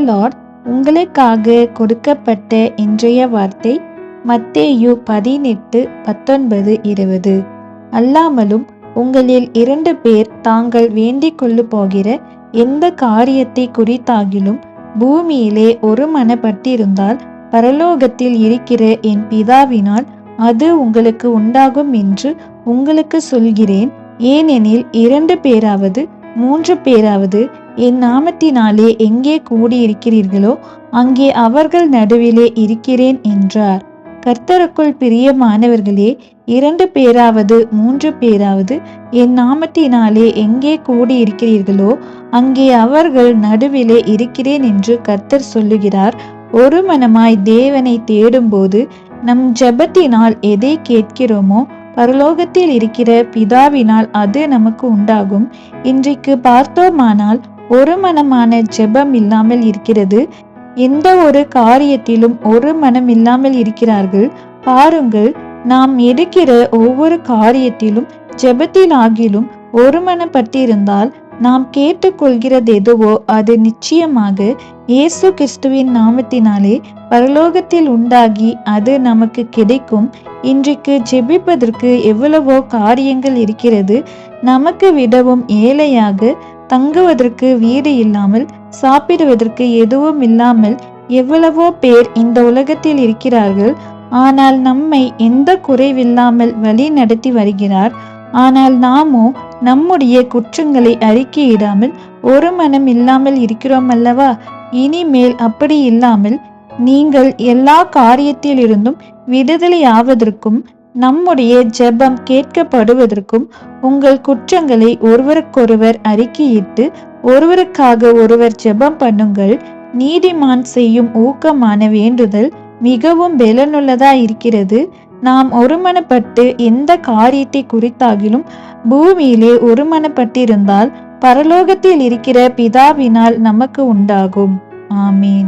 Lord உங்களுக்காக கொடுக்கப்பட்ட இன்றைய வார்த்தை மத்தேயு பதினெட்டு பத்தொன்பது இருபது. அல்லாமலும் உங்களில் இரண்டு பேர் தாங்கள் வேண்டிக் கொள்ளு போகிற எந்த காரியத்தை குறித்தாகிலும் பூமியிலே ஒரு மனப்பட்டிருந்தால் பரலோகத்தில் இருக்கிற என் பிதாவினால் அது உங்களுக்கு உண்டாகும் என்று உங்களுக்கு சொல்கிறேன். ஏனெனில் இரண்டு பேராவது மூன்று பேராவது என் நாமத்தினாலே எங்கே கூடியிருக்கிறீர்களோ அங்கே அவர்கள் நடுவிலே இருக்கிறேன் என்றார். கர்த்தருக்குள் பிரியமானவர்களே இரண்டு பேராவது மூன்று பேராவது என் நாமத்தினாலே எங்கே கூடியிருக்கிறீர்களோ அங்கே அவர்கள் நடுவிலே இருக்கிறேன் என்று கர்த்தர் சொல்லுகிறார். ஒரு மனமாய் தேவனை தேடும்போது நம் ஜெபத்தினால் எதை கேட்கிறோமோ பரலோகத்தில் இருக்கிற பிதாவினால் அது நமக்கு உண்டாகும். இன்றைக்கு பார்த்தோமானால் ஒரு மனமான ஜெபம் இல்லாமல் இருக்கிறது. எந்த ஒரு காரியத்திலும் ஒரு மனம் இல்லாமல் இருக்கிறார்கள். பாருங்கள் நாம் எடுக்கிற ஒவ்வொரு காரியத்திலும் ஜெபத்திலாகிலும் ஒரு மனப்பட்டிருந்தால் நாம் கேட்டுக்கொள்கிறது எதுவோ அது நிச்சயமாக இயேசு கிறிஸ்துவின் நாமத்தினாலே பரலோகத்தில் உண்டாகி அது நமக்கு கிடைக்கும். இன்றைக்கு ஜெபிப்பதற்கு எவ்வளவோ காரியங்கள் இருக்கிறது. நமக்கு விடவும் ஏழையாக தங்குவதற்கு வீடு இல்லாமல் சாப்பிடுவதற்கு எதுவும் இல்லாமல் எவ்வளவோ பேர் இந்த உலகத்தில் இருக்கிறார்கள். ஆனால் நம்மை எந்த குறைவில்லாமல் வழி நடத்தி வருகிறார். ஆனால் நாமோ நம்முடைய குற்றங்களை அறிக்கையிடாமல் ஒரு மனம் இல்லாமல் இருக்கிறோம் அல்லவா? இனிமேல் அப்படி இல்லாமல் நீங்கள் எல்லா காரியத்திலிருந்தும் விடுதலை ஆவதற்கும் நம்முடைய ஜெபம் கேட்கப்படுவதற்கும் உங்கள் குற்றங்களை ஒருவருக்கொருவர் அறிக்கையிட்டு ஒருவருக்காக ஒருவர் ஜெபம் பண்ணுங்கள். நீதிமான் செய்யும் ஊக்கமான வேண்டுதல் மிகவும் பலனுள்ளதா இருக்கிறது நாம் ஒருமனப்பட்டு எந்த காரியத்தை குறித்தாகிலும் பூமியிலே ஒருமனப்பட்டிருந்தால் பரலோகத்தில் இருக்கிற பிதாவினால் நமக்கு உண்டாகும். ஆமீன்.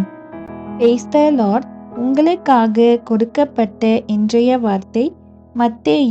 லார்ட் உங்களுக்காக கொடுக்கப்பட்ட இன்றைய வார்த்தை மத்தேயும்